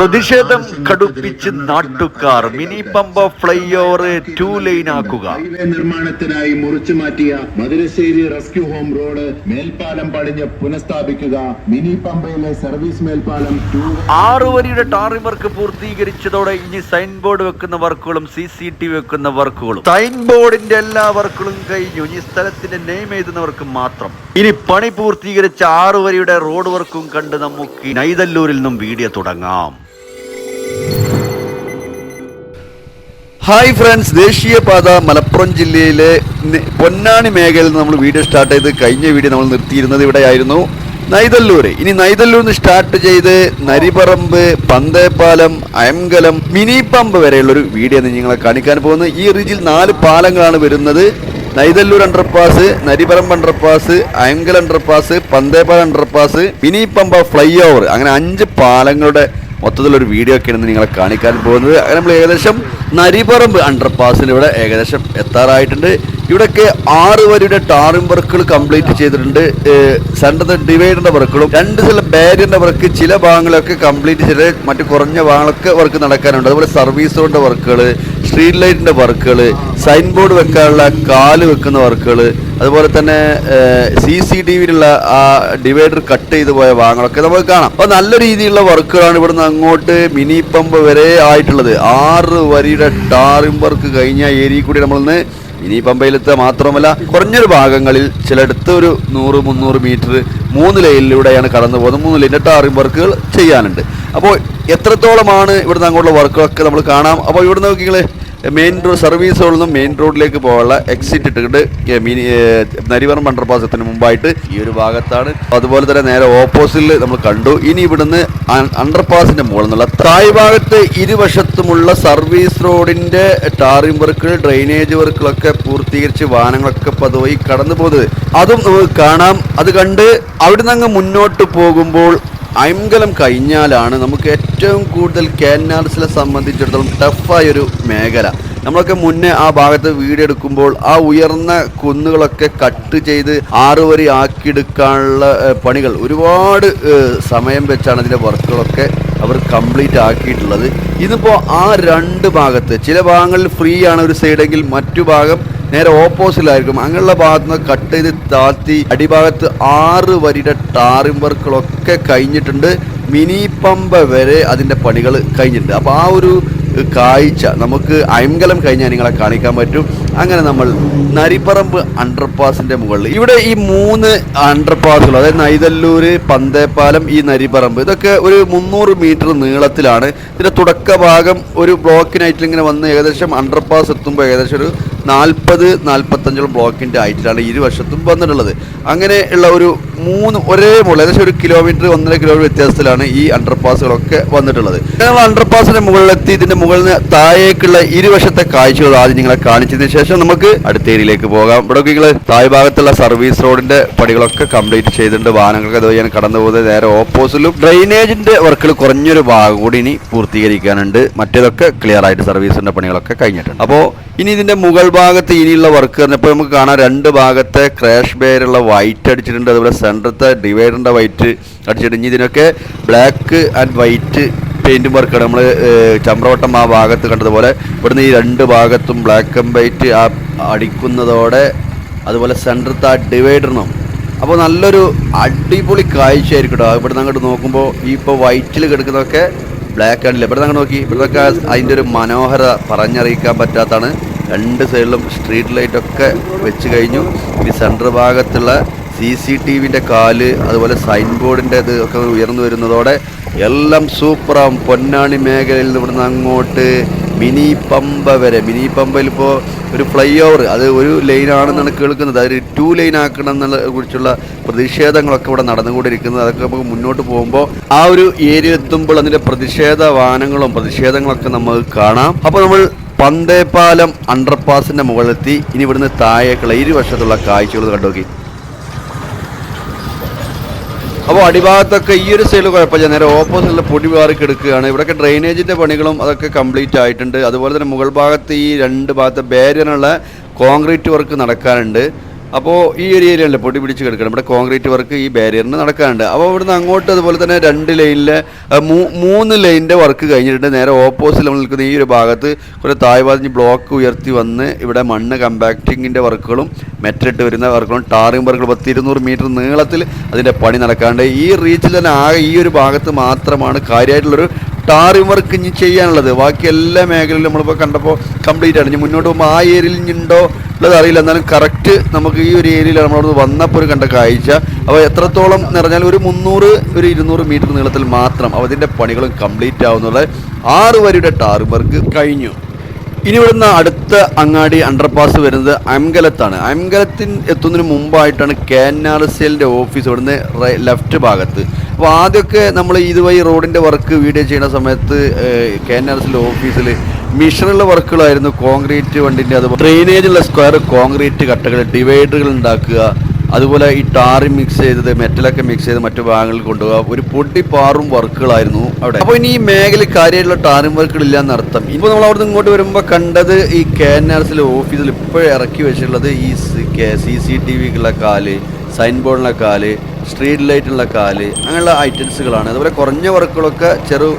പ്രതിഷേധം കടുപ്പിച്ച് നാട്ടുകാർ mini Pampa fly over two line ആക്കുക. ഹൈവേ നിർമ്മാണത്തിനായി മുറിച്ചു മാറ്റിയ മധുരശ്ശേരി റെസ്ക്യൂ ഹോം റോഡ് മേൽപ്പാലം പടിഞ്ഞ് പുനഃസ്ഥാപിക്കുക. മിനി പമ്പയിലെ സർവീസ് മേൽപ്പാലം ആറു വരിയുടെ ടാറി വർക്ക് പൂർത്തീകരിച്ചതോടെ ഇനി സൈൻ ബോർഡ് വെക്കുന്ന വർക്കുകളും സി സി ടി വെക്കുന്ന വർക്കുകളും. സൈൻ ബോർഡിന്റെ എല്ലാ വർക്കുകളും കഴിഞ്ഞു. ഇനി സ്ഥലത്തിന്റെ നെയിം എഴുതുന്നവർക്ക് മാത്രം. ഇനി പണി പൂർത്തീകരിച്ച ആറു വരിയുടെ റോഡ് വർക്കും കണ്ട് നമുക്ക് നൈതല്ലൂരിൽ നിന്നും വീഡിയോ തുടങ്ങാം. ഹായ് ഫ്രണ്ട്സ് ദേശീയപാത മലപ്പുറം ജില്ലയിലെ പൊന്നാണി മേഖലയിൽ നിന്ന് നമ്മൾ വീഡിയോ സ്റ്റാർട്ട് ചെയ്ത് കഴിഞ്ഞ വീഡിയോ നമ്മൾ നിർത്തിയിരുന്നത് ഇവിടെയായിരുന്നു നൈതല്ലൂർ ഇനി നൈതല്ലൂർ നിന്ന് സ്റ്റാർട്ട് ചെയ്ത് നരിപറമ്പ് പന്തേപ്പാലം അയംകലം മിനി പമ്പ് വരെയുള്ള ഒരു വീഡിയോ നിങ്ങളെ കാണിക്കാൻ പോകുന്നത് ഈ റീജിൽ നാല് പാലങ്ങളാണ് വരുന്നത്. Naithallur underpass Naripparamb underpass Ayankal underpass Panthepalam underpass mini Pampa fly over. അങ്ങനെ അഞ്ച് പാലങ്ങളുടെ മൊത്തത്തിലൊരു വീഡിയോ ഒക്കെയാണ് നിങ്ങളെ കാണിക്കാൻ പോകുന്നത്. അങ്ങനെ നമ്മൾ ഏകദേശം അണ്ടർപാസിൽ ഇവിടെ ഏകദേശം എത്താറായിട്ടുണ്ട്. ഇവിടെയൊക്കെ ആറ് വരിയുടെ ടാറിംഗ് വർക്കുകൾ കംപ്ലീറ്റ് ചെയ്തിട്ടുണ്ട്. സെന്റർ ഡിവൈഡറിന്റെ വർക്കുകളും രണ്ട് ചില ബാരിയറിന്റെ വർക്ക് ചില ഭാഗങ്ങളൊക്കെ കംപ്ലീറ്റ് ചെയ്ത് മറ്റു കുറഞ്ഞ ഭാഗങ്ങളൊക്കെ വർക്ക് നടക്കാനുണ്ട്. അതുപോലെ സർവീസ് റോഡിന്റെ വർക്കുകൾ സ്ട്രീറ്റ് ലൈറ്റിന്റെ വർക്കുകൾ സൈൻ ബോർഡ് വെക്കാനുള്ള കാൽ വെക്കുന്ന വർക്കുകൾ അതുപോലെ തന്നെ സി സി ടി വിയിലുള്ള ആ ഡിവൈഡർ കട്ട് ചെയ്തു പോയ ഭാഗങ്ങളൊക്കെ നമുക്ക് കാണാം. അപ്പോൾ നല്ല രീതിയിലുള്ള വർക്കുകളാണ് ഇവിടുന്ന് അങ്ങോട്ട് മിനി പമ്പ് വരെ ആയിട്ടുള്ളത്. ആറ് വരിയുടെ ടാറിംഗ് വർക്ക് കഴിഞ്ഞ ഏരിയ കൂടി നമ്മളിന്ന് മിനി പമ്പയിലെത്തുക മാത്രമല്ല കുറഞ്ഞൊരു ഭാഗങ്ങളിൽ ചിലയിടത്ത് ഒരു നൂറ് മുന്നൂറ് മീറ്റർ മൂന്ന് ലൈനിലൂടെയാണ് കടന്നു പോകുന്നത്. മൂന്ന് ലൈനിന്റെ ടാറിംഗ് വർക്കുകൾ ചെയ്യാനുണ്ട്. അപ്പോൾ എത്രത്തോളമാണ് ഇവിടുന്ന് അങ്ങോട്ടുള്ള വർക്കുകളൊക്കെ നമ്മൾ കാണാം. അപ്പോൾ ഇവിടുന്ന് നോക്കിങ്ങൾ മെയിൻ റോഡ് സർവീസുകളിൽ നിന്നും മെയിൻ റോഡിലേക്ക് പോകാനുള്ള എക്സിറ്റ് ഇട്ടിട്ട് മിനി നരിവറം അണ്ടർപാസത്തിന് മുമ്പായിട്ട് ഈ ഒരു ഭാഗത്താണ്. അതുപോലെ തന്നെ നേരെ ഓപ്പോസിറ്റിൽ നമ്മൾ കണ്ടു. ഇനി ഇവിടുന്ന് അണ്ടർപാസിന്റെ മുകളിൽ നിന്നുള്ള തായ് ഭാഗത്ത് ഇരുവശത്തുമുള്ള സർവീസ് റോഡിന്റെ ടാറിംഗ് വർക്കുകൾ ഡ്രെയിനേജ് വർക്കുകളൊക്കെ പൂർത്തീകരിച്ച് വാഹനങ്ങളൊക്കെ പതുവായി കടന്നു പോകുന്നത് അതും നമുക്ക് കാണാം. അത് കണ്ട് അവിടുന്ന് അങ്ങ് മുന്നോട്ട് പോകുമ്പോൾ അയംകലം കഴിഞ്ഞാലാണ് നമുക്ക് ഏറ്റവും കൂടുതൽ കാനാൽസിനെ സംബന്ധിച്ചിടത്തോളം ടഫായൊരു മേഖല. നമ്മളൊക്കെ മുന്നേ ആ ഭാഗത്ത് വീടെടുക്കുമ്പോൾ ആ ഉയർന്ന കുന്നുകളൊക്കെ കട്ട് ചെയ്ത് ആറുവരി ആക്കിയെടുക്കാനുള്ള പണികൾ ഒരുപാട് സമയം വെച്ചാണ് അതിന്റെ വർക്കുകളൊക്കെ അവർ കംപ്ലീറ്റ് ആക്കിയിട്ടുള്ളത്. ഇതിപ്പോൾ ആ രണ്ട് ഭാഗത്ത് ചില ഭാഗങ്ങളിൽ ഫ്രീ ആണ് ഒരു സൈഡെങ്കിൽ മറ്റു ഭാഗം നേരെ ഓപ്പോസിലായിരിക്കും അങ്ങനെയുള്ള ഭാഗത്ത് നിന്ന് കട്ട് ചെയ്ത് താഴ്ത്തി അടിഭാഗത്ത് ആറ് വരിയുടെ ടാറിംഗ് വർക്കുകളൊക്കെ കഴിഞ്ഞിട്ടുണ്ട്. മിനി പമ്പ വരെ അതിന്റെ പണികൾ കഴിഞ്ഞിട്ടുണ്ട്. അപ്പോൾ ആ ഒരു കാഴ്ച നമുക്ക് അയങ്കലം കഴിഞ്ഞാൽ നിങ്ങളെ കാണിക്കാൻ പറ്റും. അങ്ങനെ നമ്മൾ നരിപ്പറമ്പ് അണ്ടർപാസിന്റെ മുകളിൽ. ഇവിടെ ഈ മൂന്ന് അണ്ടർപാസുകൾ അതായത് നൈതല്ലൂര് പന്തേപ്പാലം ഈ നരിപ്പറമ്പ് ഇതൊക്കെ ഒരു മുന്നൂറ് മീറ്റർ നീളത്തിലാണ്. ഇതിന്റെ തുടക്ക ഭാഗം ഒരു ബ്ലോക്കിനായിട്ട് ഇങ്ങനെ വന്ന് ഏകദേശം അണ്ടർപാസ് എത്തുമ്പോൾ ഏകദേശം ഒരു നാൽപ്പത് നാൽപ്പത്തഞ്ചോളം ബ്ലോക്കിന്റെ ഹൈറ്റിലാണ് ഇരുവശത്തും വന്നിട്ടുള്ളത്. അങ്ങനെ ഉള്ള ഒരു മൂന്ന് ഒരേ മുകളിൽ ഏകദേശം ഒരു കിലോമീറ്റർ ഒന്നര കിലോമീറ്റർ വ്യത്യാസത്തിലാണ് ഈ അണ്ടർപാസുകളൊക്കെ വന്നിട്ടുള്ളത്. അണ്ടർപാസിന്റെ മുകളിലെത്തി ഇതിന്റെ മുകളിൽ നിന്ന് താഴേക്കുള്ള ഇരുവശത്തെ കാഴ്ചകൾ ആദ്യം നിങ്ങളെ കാണിച്ചതിന് ശേഷം നമുക്ക് അടുത്ത ഏരിയയിലേക്ക് പോകാം. ഇവിടെ നിങ്ങൾ താഴ് ഭാഗത്തുള്ള സർവീസ് റോഡിന്റെ പണികളൊക്കെ കംപ്ലീറ്റ് ചെയ്തിട്ടുണ്ട്. വാഹനങ്ങൾക്ക് ഞാൻ കടന്നു പോകുന്നത്. നേരെ ഓപ്പോസിലും ഡ്രെയിനേജിന്റെ വർക്കുകൾ കുറഞ്ഞൊരു ഭാഗം കൂടി ഇനി പൂർത്തീകരിക്കാനുണ്ട്. മറ്റേതൊക്കെ ക്ലിയർ ആയിട്ട് സർവീസിന്റെ പണികളൊക്കെ കഴിഞ്ഞിട്ടുണ്ട്. അപ്പോൾ ഇനി ഇതിന്റെ മുകൾ ഭാഗത്ത് ഇനിയുള്ള വർക്ക് പറഞ്ഞപ്പോൾ നമുക്ക് കാണാം രണ്ട് ഭാഗത്തെ ക്രാഷ് ബെയറുള്ള വൈറ്റ് അടിച്ചിട്ടുണ്ട്. അതുപോലെ സെന്ററത്തെ ഡിവൈഡറിന്റെ വൈറ്റ് അടിച്ചിട്ടുണ്ട്. ഇനി ഇതിനൊക്കെ ബ്ലാക്ക് ആൻഡ് വൈറ്റ് പെയിന്റും വർക്കാണ് നമ്മൾ ചമ്രവട്ടം ആ ഭാഗത്ത് കണ്ടതുപോലെ ഇവിടുന്ന് ഈ രണ്ട് ഭാഗത്തും ബ്ലാക്ക് ആൻഡ് വൈറ്റ് ആ അടിക്കുന്നതോടെ അതുപോലെ സെന്ററത്തെ ആ ഡിവൈഡറിനും അപ്പോൾ നല്ലൊരു അടിപൊളി കാഴ്ചയായിരിക്കും കേട്ടോ ഇവിടുന്ന് അങ്ങോട്ട് നോക്കുമ്പോൾ ഈ ഇപ്പോൾ വൈറ്റിൽ കിടക്കുന്നതൊക്കെ ബ്ലാക്ക് ആണില്ല. ഇവിടെ അങ്ങോട്ട് നോക്കി. ഇവിടുന്നൊക്കെ അതിന്റെ ഒരു മനോഹര പറഞ്ഞറിയിക്കാൻ പറ്റാത്താണ് രണ്ട് സൈഡിലും സ്ട്രീറ്റ് ലൈറ്റൊക്കെ വെച്ച് കഴിഞ്ഞു. ഈ സെന്റർ ഭാഗത്തുള്ള സി സി ടി വിന്റെ കാൽ അതുപോലെ സൈൻ ബോർഡിന്റെ ഇത് ഒക്കെ ഉയർന്നു വരുന്നതോടെ എല്ലാം സൂപ്പറാവും പൊന്നാണി മേഖലയിൽ നിന്ന് ഇവിടുന്ന് അങ്ങോട്ട് മിനി പമ്പ വരെ. മിനി പമ്പയിൽ ഇപ്പോൾ ഒരു ഫ്ലൈ ഓവർ അത് ഒരു ലൈനാണെന്നാണ് കേൾക്കുന്നത്. അത് ടു ലൈൻ ആക്കണം എന്നുള്ള കുറിച്ചുള്ള പ്രതിഷേധങ്ങളൊക്കെ ഇവിടെ നടന്നുകൊണ്ടിരിക്കുന്നത്. അതൊക്കെ നമുക്ക് മുന്നോട്ട് പോകുമ്പോൾ ആ ഒരു ഏരിയ എത്തുമ്പോൾ അതിന്റെ പ്രതിഷേധ വാഹനങ്ങളും പ്രതിഷേധങ്ങളൊക്കെ നമുക്ക് കാണാം. അപ്പോൾ നമ്മൾ പന്തേപ്പാലം അണ്ടർപാസിന്റെ മുകളിലെത്തി. ഇനി ഇവിടുന്ന് താഴേക്കുള്ള ഇരുവശത്തുള്ള കാഴ്ചകൾ കണ്ടുനോക്കി. അപ്പോൾ അടിഭാഗത്തൊക്കെ ഈ ഒരു സൈഡിൽ കുഴപ്പമില്ല. നേരെ ഓപ്പോസിറ്റിൽ പൊടി മാറി കിടക്കുകയാണ്. ഇവിടെയൊക്കെ ഡ്രെയിനേജിന്റെ പണികളും അതൊക്കെ കംപ്ലീറ്റ് ആയിട്ടുണ്ട്. അതുപോലെ തന്നെ മുകൾ ഭാഗത്ത് ഈ രണ്ട് ഭാഗത്തെ ബാരിയറിനുള്ള കോൺക്രീറ്റ് വർക്ക് നടക്കാനുണ്ട്. അപ്പോൾ ഈ ഒരു പൊടി പിടിച്ച് കിടക്കണം? ഇവിടെ കോൺക്രീറ്റ് വർക്ക് ഈ ബാരിയറിന് നടക്കാറുണ്ട് അപ്പോൾ ഇവിടുന്ന് അങ്ങോട്ട് അതുപോലെ തന്നെ രണ്ട് ലൈനിലെ മൂന്ന് ലൈനിന്റെ വർക്ക് കഴിഞ്ഞിട്ടുണ്ട്. നേരെ ഓപ്പോസിറ്റ് നമ്മൾ നിൽക്കുന്ന ഈ ഒരു ഭാഗത്ത് കുറേ തായ്വാതിഞ്ഞ് ബ്ലോക്ക് ഉയർത്തി വന്ന് ഇവിടെ മണ്ണ് കമ്പാക്ടിങ്ങിന്റെ വർക്കുകളും മെറ്റിട്ട് വരുന്ന വർക്കുകളും ടാറിംഗ് വർക്കുകൾ പത്ത് ഇരുന്നൂറ് മീറ്റർ നീളത്തിൽ അതിന്റെ പണി നടക്കാറുണ്ട് ഈ റീച്ചിൽ തന്നെ ആകെ ഈ ഒരു ഭാഗത്ത് മാത്രമാണ് കാര്യമായിട്ടുള്ളൊരു ടാറിംഗ് വർക്ക് ഇനി ചെയ്യാനുള്ളത്. ബാക്കി എല്ലാ മേഖലയിലും നമ്മളിപ്പോൾ കണ്ടപ്പോൾ കംപ്ലീറ്റ് ആണ്. ഇനി മുന്നോട്ട് പോകുമ്പോൾ ആ ഏരിയയിൽ ഇനി ഉണ്ടോ? ഉള്ളത് അറിയില്ല. എന്നാലും കറക്റ്റ് നമുക്ക് ഈ ഒരു ഏരിയയിൽ നമ്മളവിടെ വന്നപ്പോൾ ഒരു കണ്ട കാഴ്ച. അപ്പോൾ എത്രത്തോളം നിറഞ്ഞാൽ ഒരു മുന്നൂറ് ഒരു ഇരുന്നൂറ് മീറ്റർ നീളത്തിൽ മാത്രം അതിന്റെ പണികളും കംപ്ലീറ്റ് ആവുന്നുള്ള ആറ് വരിയുടെ ടാർ വർക്ക് കഴിഞ്ഞു. ഇനി ഇവിടുന്ന് അടുത്ത അങ്ങാടി അണ്ടർപാസ് വരുന്നത് അംഗലത്താണ് അംഗലത്തിൽ എത്തുന്നതിന് മുമ്പായിട്ടാണ് കെ എൻ ആർ എല്ലിന്റെ ഓഫീസ് ഇവിടുന്ന് ലെഫ്റ്റ് ഭാഗത്ത്. അപ്പോൾ ആദ്യമൊക്കെ നമ്മൾ ഇതുവഴി റോഡിന്റെ വർക്ക് വീഡിയോ ചെയ്യുന്ന സമയത്ത് കെ എൻ ആർ ഓഫീസിൽ മിഷനുള്ള വർക്കുകളായിരുന്നു കോൺക്രീറ്റ് വണ്ടിന്റെ അതുപോലെ ഡ്രെയിനേജുള്ള സ്ക്വയർ കോൺക്രീറ്റ് കട്ടകൾ ഡിവൈഡറുകൾ ഉണ്ടാക്കുക അതുപോലെ ഈ ടാറി മിക്സ് ചെയ്തത് മെറ്റലൊക്കെ മിക്സ് ചെയ്ത് മറ്റു ഭാഗങ്ങളിൽ കൊണ്ടുപോകുക ഒരു പൊട്ടിപ്പാറും വർക്കുകളായിരുന്നു അവിടെ. അപ്പോൾ ഇനി ഈ മേഖലയിൽ കാര്യമായിട്ടുള്ള ടാറിം വർക്കുകൾ ഇല്ല എന്നർത്ഥം. ഇപ്പോൾ നമ്മൾ അവിടെ ഇങ്ങോട്ട് വരുമ്പോൾ കണ്ടത് ഈ കെ എൻ ആർ എസിലെ ഓഫീസിൽ ഇപ്പോഴും ഇറക്കി വെച്ചിട്ടുള്ളത് ഈ സി സി ടി വിക്കുള്ള കാൽ സൈൻ ബോർഡിനുള്ള കാൽ സ്ട്രീറ്റ് ലൈറ്റുള്ള കാൽ അങ്ങനെയുള്ള ഐറ്റംസുകളാണ് അതുപോലെ കുറഞ്ഞ വർക്കുകളൊക്കെ ചെറു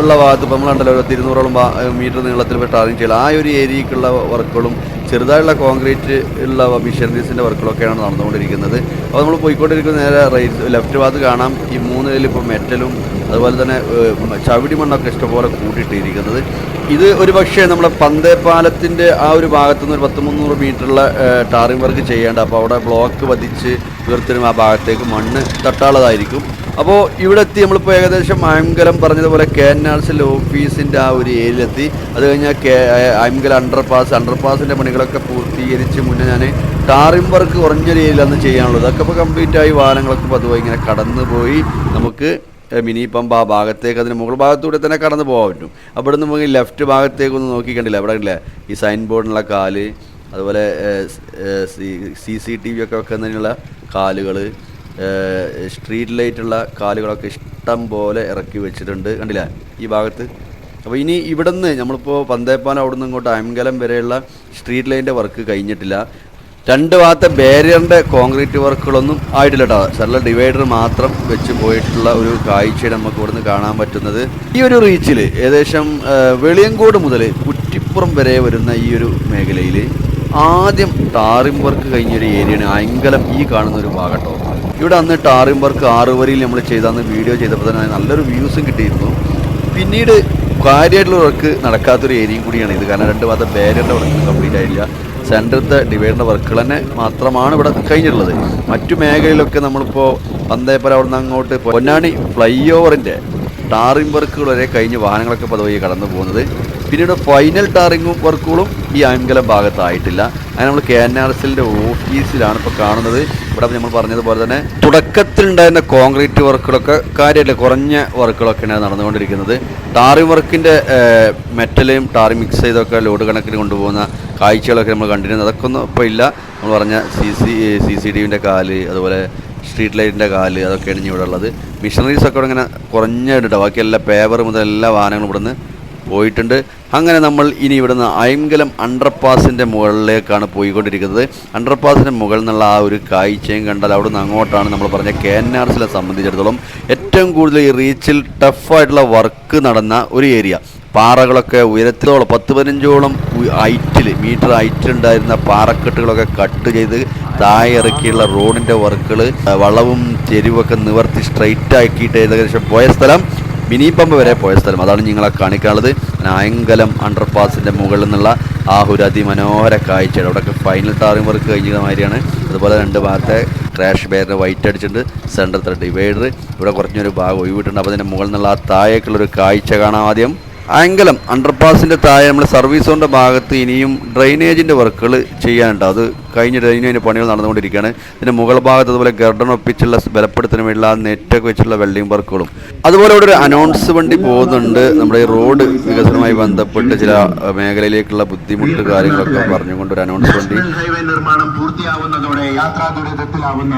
ഉള്ള ഭാഗത്ത് ഇപ്പോൾ നമ്മളുണ്ടല്ലോ ഒരു ഇരുന്നൂറോളം മീറ്റർ നീളത്തിൽ ആദ്യം ചെയ്യൽ. ആ ഒരു ഏരിയക്കുള്ള വർക്കുകളും ചെറുതായുള്ള കോൺക്രീറ്റ് ഉള്ള മിഷനറീസിന്റെ വർക്കുകളൊക്കെയാണ് നടന്നുകൊണ്ടിരിക്കുന്നത്. അപ്പോൾ നമ്മൾ പോയിക്കൊണ്ടിരിക്കുന്ന നേരെ റൈറ്റ് ലെഫ്റ്റ് ഭാഗത്ത് കാണാം. ഈ മൂന്ന് ഇപ്പോൾ മെറ്റലും അതുപോലെ തന്നെ ചവിടി മണ്ണൊക്കെ ഇഷ്ടംപോലെ കൂട്ടിയിട്ടിരിക്കുന്നത് ഇത് ഒരു പക്ഷേ നമ്മുടെ പന്തേപ്പാലത്തിന്റെ ആ ഒരു ഭാഗത്തു നിന്ന് ഒരു പത്ത് മുന്നൂറ് മീറ്ററുള്ള ടാറിംഗ് വർക്ക് ചെയ്യേണ്ട അപ്പോൾ അവിടെ ബ്ലോക്ക് പതിച്ച് ഉയർത്തിനും ആ ഭാഗത്തേക്ക് മണ്ണ് തട്ടാനുള്ളതായിരിക്കും. അപ്പോൾ ഇവിടെ എത്തി നമ്മളിപ്പോൾ ഏകദേശം അയംകലം പറഞ്ഞതുപോലെ കെ എൻ ആർ സിൽ ഓഫീസിന്റെ ആ ഒരു ഏരിയയിലെത്തി. അത് കഴിഞ്ഞാൽ കെ പാസ് അണ്ടർ പാസിന്റെ പണികളൊക്കെ പൂർത്തീകരിച്ച് മുന്നേ ഞാൻ ടാറിംഗ് വർക്ക് കുറഞ്ഞൊരു ഏരിയയിലാണ് ചെയ്യാനുള്ളത്. അതൊക്കെ ഇപ്പോൾ കംപ്ലീറ്റ് ആയി വാഹനങ്ങളൊക്കെ പതുവായി ഇങ്ങനെ കടന്നു പോയി നമുക്ക് മിനി പമ്പ് ആ ഭാഗത്തേക്ക് അതിന് മുകൾ ഭാഗത്തൂടെ തന്നെ കടന്നു പോകാൻ പറ്റും. അവിടെ നിന്ന് പോയി ലെഫ്റ്റ് ഭാഗത്തേക്ക് ഒന്ന് നോക്കിക്കണ്ടില്ല. അവിടെ ഇല്ല? ഈ സൈൻ ബോർഡിനുള്ള കാൽ അതുപോലെ സി സി ടി വി ഒക്കെ വെക്കുന്നതിനുള്ള കാലുകൾ സ്ട്രീറ്റ് ലൈറ്റുള്ള കാലുകളൊക്കെ ഇഷ്ടം പോലെ ഇറക്കി വെച്ചിട്ടുണ്ട്. കണ്ടില്ല? ഈ ഭാഗത്ത്. അപ്പോൾ ഇനി ഇവിടുന്ന് നമ്മളിപ്പോൾ പന്തേപ്പാൻ അവിടെ നിന്ന് ഇങ്ങോട്ട് അയംകലം വരെയുള്ള സ്ട്രീറ്റ് ലൈന്റെ വർക്ക് കഴിഞ്ഞിട്ടില്ല. രണ്ട് ഭാഗത്തെ ബാരിയറിന്റെ കോൺക്രീറ്റ് വർക്കുകളൊന്നും ആയിട്ടില്ല കേട്ടോ സർല ഡിവൈഡർ മാത്രം വെച്ച് പോയിട്ടുള്ള ഒരു കാഴ്ചയാണ് നമുക്ക് ഇവിടുന്ന് കാണാൻ പറ്റുന്നത്. ഈ ഒരു റീച്ചിൽ ഏകദേശം വെളിയങ്കോട് മുതൽ കുറ്റിപ്പുറം വരെ വരുന്ന ഈ ഒരു മേഖലയിൽ ആദ്യം ടാറിംഗ് വർക്ക് കഴിഞ്ഞൊരു ഏരിയയാണ് അയങ്കലം ഈ കാണുന്ന ഒരു ഭാഗട്ടോ ഇവിടെ അന്ന് ടാറിംഗ് വർക്ക് ആറ് വരിയിൽ നമ്മൾ ചെയ്തന്ന് വീഡിയോ ചെയ്തപ്പോൾ തന്നെ നല്ലൊരു വ്യൂസും കിട്ടിയിരുന്നു. പിന്നീട് കാര്യമായിട്ടുള്ള വർക്ക് നടക്കാത്തൊരു ഏരിയയും കൂടിയാണ് ഇത്. കാരണം രണ്ട് ഭാഗത്തെ ബാരിയറിന്റെ വർക്ക് കംപ്ലീറ്റ് ആയില്ല സെന്ററത്തെ ഡിവൈഡറിന്റെ വർക്കുകൾ തന്നെ മാത്രമാണ് ഇവിടെ കഴിഞ്ഞിട്ടുള്ളത്. മറ്റു മേഖലയിലൊക്കെ നമ്മളിപ്പോൾ പന്തേപ്പര അവിടെ നിന്ന് അങ്ങോട്ട് പൊന്നാണി ഫ്ലൈ ഓവറിന്റെ ടാറിംഗ് വർക്കുകൾ വരെ കഴിഞ്ഞ് വാഹനങ്ങളൊക്കെ പതുവഴി കടന്നു പോകുന്നത്. പിന്നീട് ഫൈനൽ ടാറിങ്ങും വർക്കുകളും ഈ അയംകലം ഭാഗത്തായിട്ടില്ല. അങ്ങനെ നമ്മൾ കെ എൻ ആർ എസ് എല്ലിന്റെ ഓഫീസിലാണ് ഇപ്പോൾ കാണുന്നത്. ഇവിടെ നമ്മൾ പറഞ്ഞതുപോലെ തന്നെ തുടക്കത്തിലുണ്ടായിരുന്ന കോൺക്രീറ്റ് വർക്കുകളൊക്കെ കാര്യമല്ല കുറഞ്ഞ വർക്കുകളൊക്കെയാണ് നടന്നുകൊണ്ടിരിക്കുന്നത്. ടാറി വർക്കിന്റെ മെറ്റലും ടാറി മിക്സ് ചെയ്തൊക്കെ ലോഡ് കണക്കിന് കൊണ്ടുപോകുന്ന കാഴ്ചകളൊക്കെ നമ്മൾ കണ്ടിരുന്നത്. അതൊക്കെ ഒന്നും ഇപ്പോൾ ഇല്ല. നമ്മൾ പറഞ്ഞ C C C C T വിന്റെ കാൽ അതുപോലെ സ്ട്രീറ്റ് ലൈറ്റിന്റെ കാൽ അതൊക്കെയാണ് ഇനി ഇവിടെ ഉള്ളത്. മിഷനറീസൊക്കെ ഇവിടെ ഇങ്ങനെ കുറഞ്ഞിട്ടുണ്ട്. ബാക്കി എല്ലാ പേപ്പർ മുതൽ എല്ലാ വാഹനങ്ങളും ഇവിടുന്ന് പോയിട്ടുണ്ട്. അങ്ങനെ നമ്മൾ ഇനി ഇവിടുന്ന് അയംഗലം അണ്ടർപാസിന്റെ മുകളിലേക്കാണ് പോയിക്കൊണ്ടിരിക്കുന്നത്. അണ്ടർപാസിന്റെ മുകളിൽ നിന്നുള്ള ആ ഒരു കാഴ്ചയും കണ്ടാൽ അവിടുന്ന് അങ്ങോട്ടാണ് നമ്മൾ പറഞ്ഞ കെ എൻ ആർ സിലെ സംബന്ധിച്ചിടത്തോളം ഏറ്റവും കൂടുതൽ ഈ റീച്ചിൽ ടഫായിട്ടുള്ള വർക്ക് നടന്ന ഒരു ഏരിയ പാറകളൊക്കെ ഉയരത്തിലോളം പത്ത് പതിനഞ്ചോളം ഹൈറ്റിൽ മീറ്റർ ഹൈറ്റിലുണ്ടായിരുന്ന പാറക്കെട്ടുകളൊക്കെ കട്ട് ചെയ്ത് താഴെ ഇറക്കിയുള്ള റോഡിന്റെ വർക്കുകൾ വളവും ചെരിവൊക്കെ നിവർത്തി സ്ട്രൈറ്റ് ആക്കിയിട്ട് ഏകദേശം പോയ സ്ഥലം. മിനി പമ്പ് വരെ പോയ സ്ഥലം. അതാണ് നിങ്ങളെ കാണിക്കാനുള്ളത്. നായങ്കലം അണ്ടർപാസിന്റെ മുകളിൽ നിന്നുള്ള ആ ഒരു അതിമനോഹര കാഴ്ചയാണ്. അവിടെയൊക്കെ ഫൈനൽ ടാറിംഗ് വർക്ക് കഴിഞ്ഞ മാതിരിയാണ്. അതുപോലെ രണ്ട് ഭാഗത്തെ ക്രാഷ് ബെയറിന് വൈറ്റ് അടിച്ചിട്ടുണ്ട്. ത്രെഡ് ഡിവൈഡർ ഇവിടെ കുറഞ്ഞൊരു ഭാഗം ഒഴിവിട്ടുണ്ട്. അപ്പോൾ അതിന്റെ മുകളിൽ നിന്നുള്ള ആ താഴേക്കുള്ളൊരു കാഴ്ച കാണാം ആദ്യം. ആംഗലം അണ്ടർപാസിന്റെ താഴെ നമ്മൾ സർവീസ് സോണിന്റെ ഭാഗത്ത് ഇനിയും ഡ്രെയിനേജിന്റെ വർക്കുകൾ ചെയ്യാനുണ്ട്. അത് കഴിഞ്ഞ ഡ്രെയിനേജിന്റെ പണികൾ നടന്നുകൊണ്ടിരിക്കുകയാണ്. ഇതിന്റെ മുകൾ ഭാഗത്ത് അതുപോലെ ഗർഡൻ ഒപ്പിച്ചുള്ള ബലപ്പെടുത്തിന് വേണ്ടിയുള്ള നെറ്റൊക്കെ വെച്ചുള്ള വെൽഡിംഗ് വർക്കുകളും അതുപോലെ ഇവിടെ ഒരു അനൗൺസ് വണ്ടി പോകുന്നുണ്ട്. നമ്മുടെ ഈ റോഡ് വികസനവുമായി ബന്ധപ്പെട്ട് ചില മേഖലയിലേക്കുള്ള ബുദ്ധിമുട്ട് കാര്യങ്ങളൊക്കെ പറഞ്ഞുകൊണ്ട് ഒരു അനൗൺസ് വണ്ടി നിർമ്മാണം പൂർത്തിയാവുന്നതോടെ യാത്രാ ദുരിതത്തിലാവുന്ന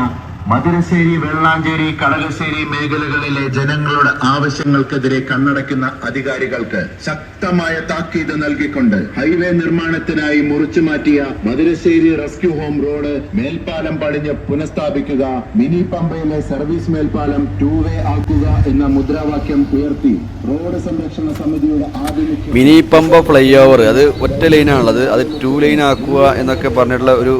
മധുരശ്ശേരി വെള്ളാഞ്ചേരി കടകശ്ശേരി മേഖലകളിലെ ജനങ്ങളുടെ ആവശ്യങ്ങൾക്കെതിരെ കണ്ണടയ്ക്കുന്ന അധികാരികൾക്ക് ശക്തമായ താക്കീത് നൽകിക്കൊണ്ട് ഹൈവേ നിർമ്മാണത്തിനായി മുറിച്ചു മാറ്റിയ മധുരശ്ശേരി റെസ്ക്യൂ ഹോം റോഡ് മേൽപ്പാലം പടിഞ്ഞ് പുനഃസ്ഥാപിക്കുക മിനി പമ്പയിലെ സർവീസ് മേൽപ്പാലം ടൂ വേ ആക്കുക എന്ന മുദ്രാവാക്യം ഉയർത്തി. റോഡ് സംരക്ഷണ സമിതിയുടെ ആഭിമുഖ്യം മിനി പമ്പ ഫ്ലൈ ഓവർ അത് ഒറ്റ ലൈനാണുള്ളത് അത് ടൂ ലൈൻ ആക്കുക എന്നൊക്കെ പറഞ്ഞിട്ടുള്ള ഒരു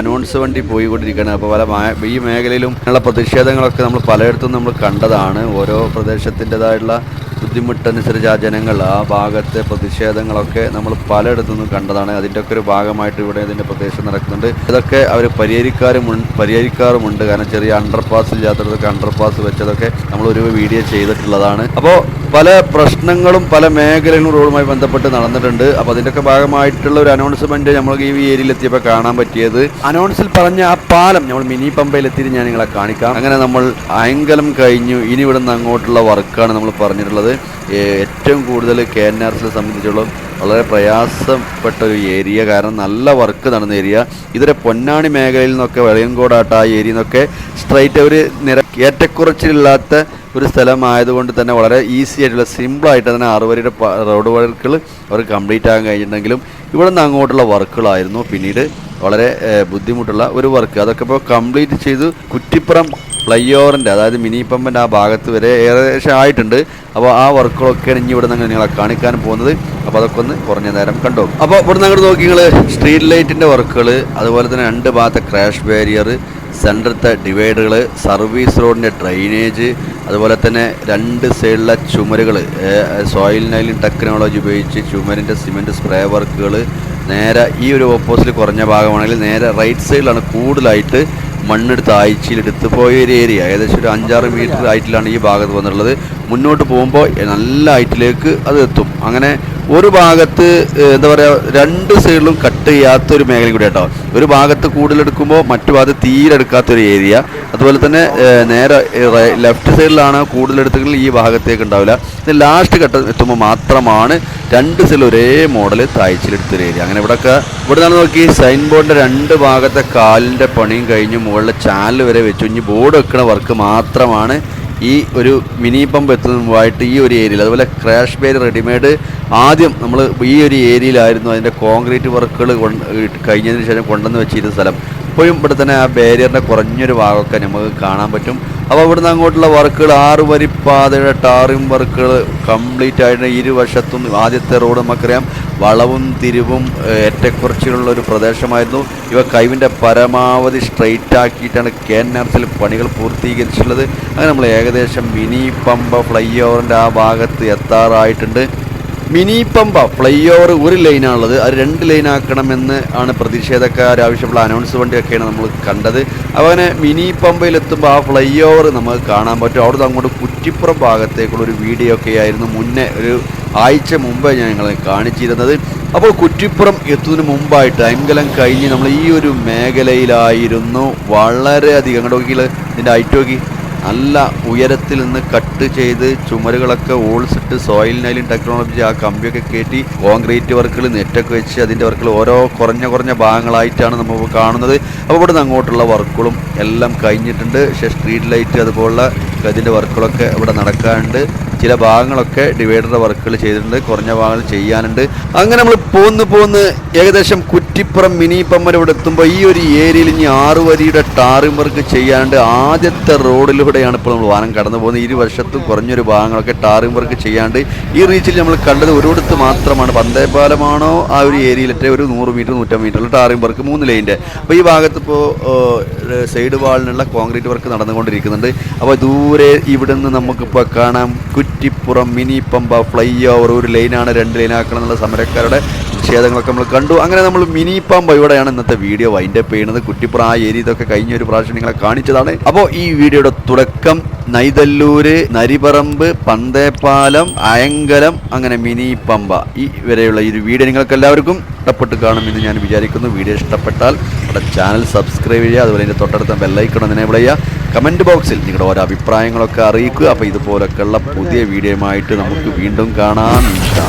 അനൗൺസ് വണ്ടി പോയിക്കൊണ്ടിരിക്കുകയാണ്. അപ്പോൾ പല ഈ ഈ മേഖലയിലും ഉള്ള പ്രതിഷേധങ്ങളൊക്കെ നമ്മൾ പലയിടത്തും നമ്മൾ കണ്ടതാണ്. ഓരോ പ്രദേശത്തിന്റെതായിട്ടുള്ള ബുദ്ധിമുട്ടനുസരിച്ച് ആ ജനങ്ങൾ ആ ഭാഗത്തെ പ്രതിഷേധങ്ങളൊക്കെ നമ്മൾ പലയിടത്തു നിന്നും കണ്ടതാണ്. അതിന്റെ ഒക്കെ ഒരു ഭാഗമായിട്ട് ഇവിടെ ഇതിന്റെ പ്രദേശം നടക്കുന്നുണ്ട്. ഇതൊക്കെ അവർ പരിഹരിക്കാറും പരിഹരിക്കാറുമുണ്ട്. കാരണം ചെറിയ അണ്ടർപാസ് ഇല്ലാത്തതൊക്കെ അണ്ടർപാസ് വെച്ചതൊക്കെ നമ്മൾ ഒരു വീഡിയോ ചെയ്തിട്ടുള്ളതാണ്. അപ്പോൾ പല പ്രശ്നങ്ങളും പല മേഖലകളും റോഡുമായി ബന്ധപ്പെട്ട് നടന്നിട്ടുണ്ട്. അപ്പോൾ അതിന്റെയൊക്കെ ഭാഗമായിട്ടുള്ള ഒരു അനൗൺസ്മെന്റ് നമ്മൾ ഈ ഏരിയയിൽ എത്തിയപ്പോൾ കാണാൻ പറ്റിയത്. അനൗൺസിൽ പറഞ്ഞ ആ പാലം നമ്മൾ മിനി പമ്പയിൽ എത്തിയിട്ട് ഞാൻ നിങ്ങളെ കാണിക്കാം. അങ്ങനെ നമ്മൾ അയങ്കലം കഴിഞ്ഞു. ഇനി ഇവിടുന്ന് അങ്ങോട്ടുള്ള വർക്കാണ് നമ്മൾ പറഞ്ഞിട്ടുള്ളത്. ഏറ്റവും കൂടുതൽ കെ എൻ ആർ സിനെ സംബന്ധിച്ചുള്ള വളരെ പ്രയാസപ്പെട്ട ഒരു ഏരിയ. കാരണം നല്ല വർക്ക് നടന്ന ഏരിയ. ഇതൊരു പൊന്നാണി മേഖലയിൽ നിന്നൊക്കെ വെളിയങ്കോടാട്ട് ആ ഏരിയയിൽ നിന്നൊക്കെ സ്ട്രൈറ്റ് ഒരു നിര ഏറ്റക്കുറച്ചിലില്ലാത്ത ഒരു സ്ഥലമായതുകൊണ്ട് തന്നെ വളരെ ഈസി ആയിട്ടുള്ള സിമ്പിളായിട്ട് തന്നെ അറുവരിയുടെ റോഡ് വർക്കുകൾ അവർ കംപ്ലീറ്റ് ആകാൻ കഴിഞ്ഞിട്ടുണ്ടെങ്കിലും ഇവിടെ നിന്ന് അങ്ങോട്ടുള്ള വർക്കുകളായിരുന്നു പിന്നീട് വളരെ ബുദ്ധിമുട്ടുള്ള ഒരു വർക്ക് അതൊക്കെ ഇപ്പോൾ കംപ്ലീറ്റ് ചെയ്ത് കുറ്റിപ്പുറം ഫ്ലൈ ഓവറിന്റെ അതായത് മിനി പമ്പിന്റെ ആ ഭാഗത്ത് വരെ ഏകദേശം ആയിട്ടുണ്ട്. അപ്പോൾ ആ വർക്കുകളൊക്കെയാണ് ഇനി ഇവിടെ നിന്ന് നിങ്ങളെ കാണിക്കാൻ പോകുന്നത്. അപ്പോൾ അതൊക്കെ ഒന്ന് കുറഞ്ഞ നേരം കണ്ടു അപ്പോൾ ഇവിടെ അങ്ങോട്ട് നോക്കി നിങ്ങൾ സ്ട്രീറ്റ് ലൈറ്റിന്റെ വർക്കുകൾ അതുപോലെ തന്നെ രണ്ട് ഭാഗത്തെ ക്രാഷ് ബാരിയർ സെന്ററത്തെ ഡിവൈഡറുകൾ സർവീസ് റോഡിന്റെ ഡ്രൈനേജ് അതുപോലെ തന്നെ രണ്ട് സൈഡിലെ ചുമരുകൾ സോയിൽ നൈലിൻ ടെക്നോളജി ഉപയോഗിച്ച് ചുമരിന്റെ സിമെന്റ് സ്പ്രേ വർക്കുകൾ നേരെ ഈ ഒരു ഓപ്പോസിറ്റ് കുറഞ്ഞ ഭാഗമാണെങ്കിൽ നേരെ റൈറ്റ് സൈഡിലാണ് കൂടുതലായിട്ട് മണ്ണെടുത്ത് ആഴ്ചയിലെടുത്ത് പോയ ഒരു ഏരിയ ഏകദേശം ഒരു അഞ്ചാറ് മീറ്റർ ഹൈറ്റിലാണ് ഈ ഭാഗത്ത് വന്നിട്ടുള്ളത്. മുന്നോട്ട് പോകുമ്പോൾ നല്ല ഹൈറ്റിലേക്ക് അത് എത്തും. അങ്ങനെ ഒരു ഭാഗത്ത് എന്താ പറയുക രണ്ട് സൈഡിലും കട്ട് ചെയ്യാത്തൊരു മേഖല കൂടി കേട്ടോ ഒരു ഭാഗത്ത് കൂടുതലെടുക്കുമ്പോൾ മറ്റു ഭാഗത്ത് തീരെ എടുക്കാത്തൊരു ഏരിയ അതുപോലെ തന്നെ നേരെ ലെഫ്റ്റ് സൈഡിലാണ് കൂടുതലെടുത്തെങ്കിൽ ഈ ഭാഗത്തേക്ക് ഉണ്ടാവില്ല. ലാസ്റ്റ് ഘട്ടം എത്തുമ്പോൾ മാത്രമാണ് രണ്ട് സെൽ ഒരേ മോഡൽ താഴ്ചയിലെടുത്തൊരു ഏരിയ അങ്ങനെ ഇവിടെയൊക്കെ ഇവിടെ നിന്ന് നോക്കി സൈൻ ബോർഡിന്റെ രണ്ട് ഭാഗത്തെ കാലിന്റെ പണിയും കഴിഞ്ഞ് മുകളിലെ ചാനൽ വരെ വെച്ചു. ഇനി ബോർഡ് വെക്കുന്ന വർക്ക് മാത്രമാണ് ഈ ഒരു മിനി പമ്പ് എത്തുന്ന മുമ്പായിട്ട് ഈ ഒരു ഏരിയയിൽ അതുപോലെ ക്രാഷ് ബേര് റെഡിമെയ്ഡ് ആദ്യം നമ്മൾ ഈ ഒരു ഏരിയയിലായിരുന്നു അതിന്റെ കോൺക്രീറ്റ് വർക്കുകൾ കൊണ്ട് കഴിഞ്ഞതിന് ശേഷം കൊണ്ടുവന്ന് വെച്ചിരുന്ന സ്ഥലം. ഇപ്പോഴും ഇവിടെ തന്നെ ആ ബാരിയറിന്റെ കുറഞ്ഞൊരു ഭാഗമൊക്കെ നമുക്ക് കാണാൻ പറ്റും. അപ്പോൾ ഇവിടുന്ന് അങ്ങോട്ടുള്ള വർക്കുകൾ ആറ് വരി വരിപ്പാതയുടെ ടാറിംഗ് വർക്കുകൾ കംപ്ലീറ്റ് ആയിട്ട് ഇരുവശത്തും ആദ്യത്തെ റോഡ് നമുക്കറിയാം. വളവും തിരിവും ഏറ്റക്കുറച്ചിലുള്ള ഒരു പ്രദേശമായിരുന്നു. ഇവ കൈവിന്റെ പരമാവധി സ്ട്രെയിറ്റ് ആക്കിയിട്ടാണ് കെ എൻ ആർ സിയിൽ പണികൾ പൂർത്തീകരിച്ചിട്ടുള്ളത്. അങ്ങനെ നമ്മൾ ഏകദേശം മിനി പമ്പ ഫ്ലൈ ഓവറിന്റെ ആ ഭാഗത്ത് എത്താറായിട്ടുണ്ട്. മിനി പമ്പ ഫ്ലൈ ഓവർ ഒരു ലൈനാണുള്ളത്. അത് രണ്ട് ലൈൻ ആക്കണമെന്ന് ആണ് പ്രതിഷേധക്കാർ ആവശ്യമുള്ള അനൗൺസ് വണ്ടിയൊക്കെയാണ് നമ്മൾ കണ്ടത്. അങ്ങനെ മിനി പമ്പയിലെത്തുമ്പോൾ ആ ഫ്ലൈ ഓവർ നമുക്ക് കാണാൻ പറ്റും. അവിടുന്ന് അങ്ങോട്ട് കുറ്റിപ്പുറം ഭാഗത്തേക്കുള്ള ഒരു വീഡിയോ ഒക്കെ ആയിരുന്നു മുന്നേ ഒരു ആഴ്ച മുമ്പേ ഞാൻ നിങ്ങളെ കാണിച്ചിരുന്നത്. അപ്പോൾ കുറ്റിപ്പുറം എത്തുന്നതിന് മുമ്പായിട്ട് അങ്കലം കഴിഞ്ഞ് നമ്മൾ ഈ ഒരു മേഖലയിലായിരുന്നു. വളരെയധികം അങ്ങോട്ട് നോക്കിയാൽ ഇതിന്റെ ഐറ്റോക്കി നല്ല ഉയരത്തിൽ നിന്ന് കട്ട് ചെയ്ത് ചുമരുകളൊക്കെ ഓൾസിട്ട് സോയിൽ നൈലിൻ ടെക്നോളജി ആ കമ്പിയൊക്കെ കയറ്റി കോൺക്രീറ്റ് വർക്കുകൾ നെറ്റൊക്കെ വെച്ച് അതിന്റെ വർക്കുകൾ ഓരോ കുറഞ്ഞ കുറഞ്ഞ ഭാഗങ്ങളായിട്ടാണ് നമ്മൾ കാണുന്നത്. അപ്പോൾ ഇവിടെ നിന്ന് അങ്ങോട്ടുള്ള വർക്കുകളും എല്ലാം കഴിഞ്ഞിട്ടുണ്ട്. പക്ഷേ സ്ട്രീറ്റ് ലൈറ്റ് അതുപോലുള്ള ഇതിന്റെ വർക്കുകളൊക്കെ ഇവിടെ നടക്കാറുണ്ട് ചില ഭാഗങ്ങളൊക്കെ ഡിവൈഡറുടെ വർക്കുകൾ ചെയ്തിട്ടുണ്ട്. കുറഞ്ഞ ഭാഗങ്ങൾ ചെയ്യാനുണ്ട്. അങ്ങനെ നമ്മൾ പോന്ന് പോന്ന് ഏകദേശം കുറ്റിപ്പുറം മിനി പമ്മൽ ഇവിടെ എത്തുമ്പോൾ ഈ ഒരു ഏരിയയിൽ ഇനി ആറ് വരിയുടെ ടാറിംഗ് വർക്ക് ചെയ്യാനുണ്ട്. ആദ്യത്തെ റോഡിലൂടെയാണ് ഇപ്പോൾ നമ്മൾ വാനം കടന്നു പോകുന്നത്. ഇരു വർഷത്തും കുറഞ്ഞൊരു ഭാഗങ്ങളൊക്കെ ടാറിംഗ് വർക്ക് ചെയ്യാണ്ട് ഈ റീച്ചിൽ നമ്മൾ കണ്ടത് ഒരിടത്ത് മാത്രമാണ്. പന്തേപാലമാണോ ആ ഒരു ഏരിയയിലത്തെ ഒരു നൂറ് മീറ്റർ നൂറ്റമ്പത് മീറ്ററിൽ ടാറിംഗ് വർക്ക് മൂന്ന് ലൈന്റെ. അപ്പോൾ ഈ ഭാഗത്ത് ഇപ്പോൾ സൈഡ് വാളിനുള്ള കോൺക്രീറ്റ് വർക്ക് നടന്നുകൊണ്ടിരിക്കുന്നുണ്ട്. അപ്പോൾ ദൂരെ ഇവിടെ നിന്ന് നമുക്കിപ്പോൾ കാണാം Kuttippuram mini Pampa fly over ഒരു ലൈനാണ് രണ്ട് ലൈനാക്കണം എന്നുള്ള സമരക്കാരുടെ നിഷേധങ്ങളൊക്കെ നമ്മൾ കണ്ടു. അങ്ങനെ നമ്മൾ മിനി പമ്പ ഇവിടെയാണ് ഇന്നത്തെ വീഡിയോ വൈൻഡ് അപ്പ് ചെയ്യുന്നത്. കുട്ടിപ്രായ ആ ഏരിയ ഇതൊക്കെ കഴിഞ്ഞ ഒരു പ്രാവശ്യം നിങ്ങളെ കാണിച്ചതാണ്. അപ്പോൾ ഈ വീഡിയോയുടെ തുടക്കം നൈതല്ലൂര് നരിപറമ്പ് പന്തേപ്പാലം അയങ്കലം അങ്ങനെ മിനി പമ്പ ഈ വരെയുള്ള ഈ വീഡിയോ നിങ്ങൾക്ക് എല്ലാവർക്കും ഇഷ്ടപ്പെട്ട് കാണുമെന്ന് ഞാൻ വിചാരിക്കുന്നു. വീഡിയോ ഇഷ്ടപ്പെട്ടാൽ നമ്മുടെ ചാനൽ സബ്സ്ക്രൈബ് ചെയ്യുക അതുപോലെ അതിന്റെ തൊട്ടടുത്ത ബെല്ലൈക്കണം എനേബിൾ ചെയ്യുക. കമന്റ് ബോക്സിൽ നിങ്ങളുടെ ഓരോ അഭിപ്രായങ്ങളൊക്കെ അറിയിക്കുക. അപ്പോൾ ഇതുപോലൊക്കെയുള്ള പുതിയ വീഡിയോയുമായിട്ട് നമുക്ക് വീണ്ടും കാണാം. ഇൻഷാ